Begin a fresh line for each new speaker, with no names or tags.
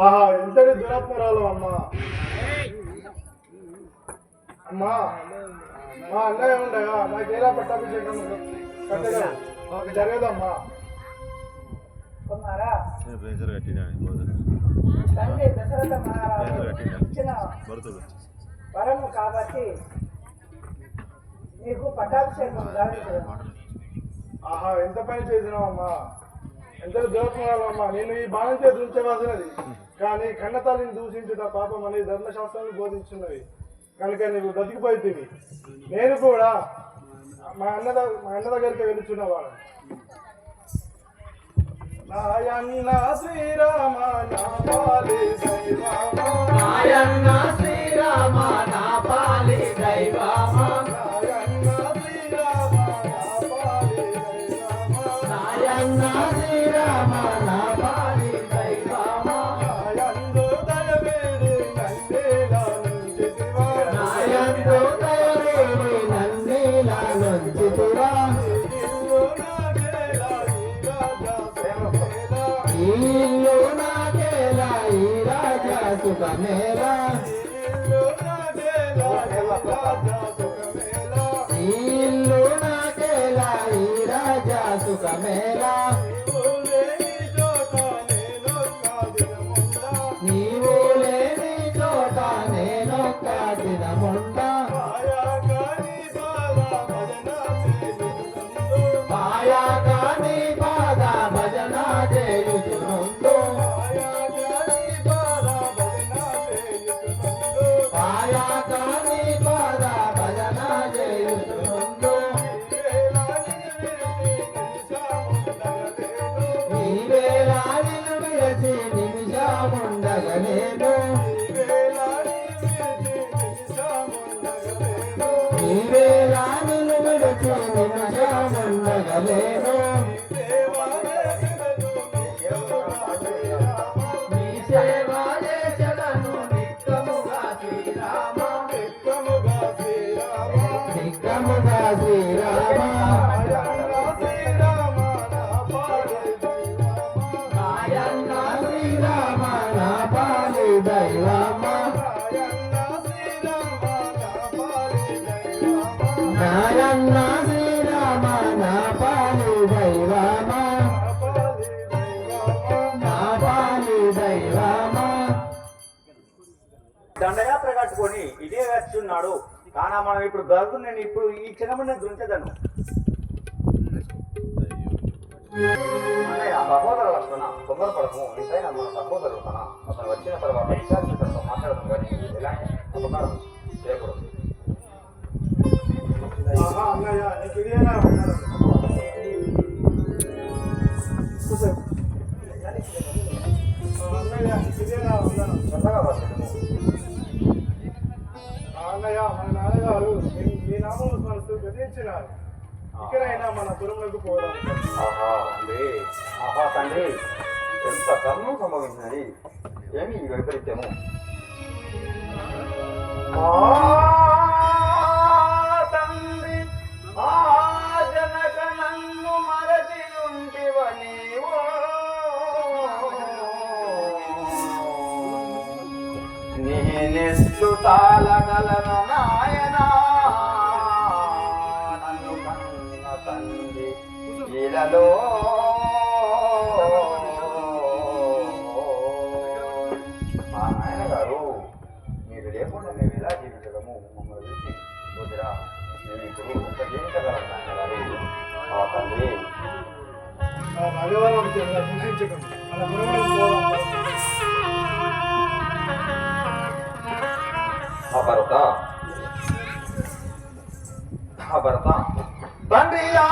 ఆహా ఎంతటి దురాత్మరాలు అమ్మా. అమ్మా మా అన్నయ్య ఉండగా నాకేలా పట్టాభిషేకం కట్టగా జరగదమ్మా.
వరము కాబట్టి నీకు పట్టాభిషేకం
ఆహా ఎంత పని చేసినావమ్మా? ఎంత దురాత్మరాలమ్మా నేను ఈ బాణం చేతి ఉంచవలసినది కానీ కన్నతల్లిని దూషించుట పాపం అనేది ధర్మశాస్త్రాన్ని బోధించున్నవి. కనుక నీవు బతికిపోతుంది నేను కూడా మా అన్న మా అన్న దగ్గరికి వెళుచున్నవాడు నాయన్న శ్రీరామ నా పాలి శ్రీరామ.
నాయన్న శ్రీరామ
ఇల్లు నాకేలా
ఈ రాజా సుఖమేలా
ఇల్లు నాకేలా ఈ రాజా సుఖమేలా.
నాయన్న శ్రీరామ నా పాలి దైవమ నాయన్న శ్రీరామ నా పాలి దైవమ నా పాలి దైవమ
దండయాత్ర కట్టుకొని ఇదే వచ్చున్నాడు కానా మనం ఇప్పుడు గరుడు నేను ఇప్పుడు ఈ క్షణం నేను గురించదను అన్నయ్య సహోదర లక్షణ తొందరపడము ఎంతైనా మన సహోదరుడు కన అతను వచ్చిన తర్వాత విచారించడంతో మాట్లాడడం కానీ ఎలాంటి
ఉపకారం? అన్నయ్య మన నాన్నగారు మీ- నామం స్మరిస్తూ గతించినారు. ఇక్కడైనా మన పురములకు పోదాం.
ఆహా అండి. ఆహా తండ్రి. ఎంత కర్మం సంభవించినది ఏమి ఈ వైపరీత్యము? తండ్రి ఆ జనక నన్ను మరచి ఉంటివ నీవు నేనెట్లు ఇలలో మా నాయన గారు మీరు లేకుండా మేము ఎలా జీవించడము మమ్మల్ని చూసి వదిరా మేము ఇప్పుడు ఎంత జీవించగలం నాయన గారు ఆ తండ్రి
ఆ రాజవారం సూచించకండి మన పురములకు పోదాం
ఆ భరత ఆ భరత తండ్రి ఆ